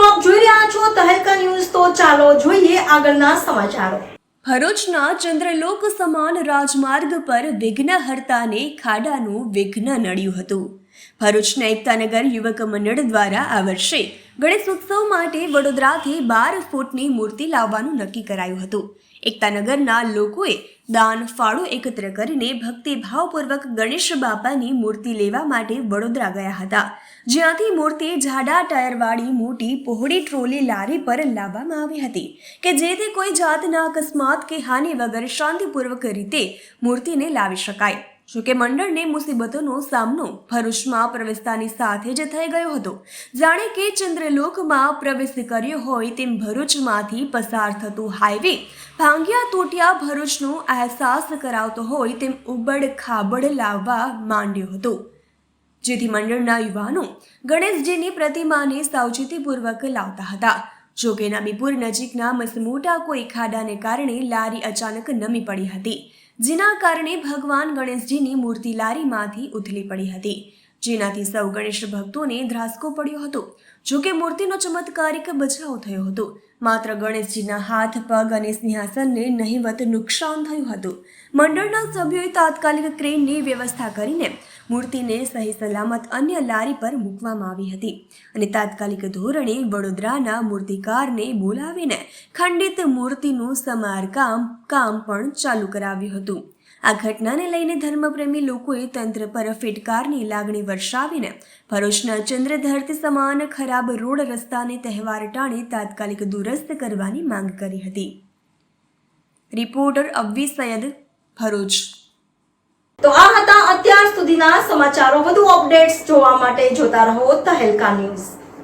મિત્રો, આપ જોઈ રહ્યા છો તહેલકા ન્યૂઝ. તો ચાલો જોઈએ આગળના સમાચારો. ભરૂચના ચંદ્રલોક સમાન રાજમાર્ગ પર વિઘ્નહર્તાને ખાડાનું વિઘ્ન નડ્યું હતું. ભરૂચના એકતાનગર યુવક મંડળ દ્વારા આ વર્ષે ગણેશ ઉત્સવ માટે વડોદરાથી બાર ફૂટની મૂર્તિ લાવવાનું નક્કી કરાયું હતું. એકતાનગરના લોકોએ દાન, ફાળો એકત્ર કરીને ભક્તિભાવપૂર્વક ગણેશ બાપાની મૂર્તિ લેવા માટે વડોદરા ગયા હતા. જ્યાંથી મૂર્તિ જાડા ટાયરવાળી મોટી પહોળી ટ્રોલી લારી પર લાવવામાં આવી હતી કે જેથી કોઈ જાતના અકસ્માત કે હાનિ વગર શાંતિપૂર્વક રીતે મૂર્તિને લાવી શકાય. જોકે મંડળને મુસીબતોનો સામનો ભરૂચમાં પ્રવેશતાની સાથે જ થઈ ગયો હતો. જાણે કે ચંદ્રલોકમાં પ્રવેશ કર્યો હોય તેમ ભરૂચમાંથી પસાર થતું હાઈવે ભાંગ્યા તૂટ્યા ભરૂચનો અહેસાસ કરાવતો હોય તેમ ઉબડ ખાબડ લાવવા માંડ્યો હતો. જેથી મંડળના યુવાનો ગણેશજીની પ્રતિમાને સાવચેતીપૂર્વક લાવતા હતા. જોકે નાબીપુર નજીકના મસમોટા કોઈ ખાડાને કારણે લારી અચાનક નમી પડી હતી. જેના કારણે ભગવાન ગણેશજીની મૂર્તિ લારીમાંથી ઉથલી પડી હતી. જેનાથી સૌ ગણેશ ભક્તોને ધ્રાસકો પડ્યો હતો. જોકે મૂર્તિનો ચમત્કારિક બચાવ થયો હતો. માત્ર ગણેશજીના હાથ, પગ અને સિંહાસનને નહિવત નુકસાન થયું હતું. મંડળના સભ્યોએ તાત્કાલિક ક્રેનની વ્યવસ્થા કરીને મૂર્તિને સહી સલામત અન્ય લારી પર મૂકવામાં આવી હતી અને તાત્કાલિક ધોરણે વડોદરાના મૂર્તિકારને બોલાવીને ખંડિત મૂર્તિનું સમારકામ કામ પણ ચાલુ કરાવ્યું હતું. આ ઘટનાને લઈને ધર્મપ્રેમી લોકોએ તંત્ર પર ફેટકારની લાગણી વર્ષાવીને ભરૂચના ચંદ્રધરતી સમાન ખરાબ રોડ રસ્તાને તહેવાર ટાણે તાત્કાલિક દુરસ્ત કરવાની માંગ કરી હતી. રિપોર્ટર અવ્વી સૈયદ, ભરૂચ. તો આ હતા અત્યાર સુધીના સમાચારો. વધુ અપડેટ્સ જોવા માટે જોતા રહો તહેલકા ન્યૂઝ.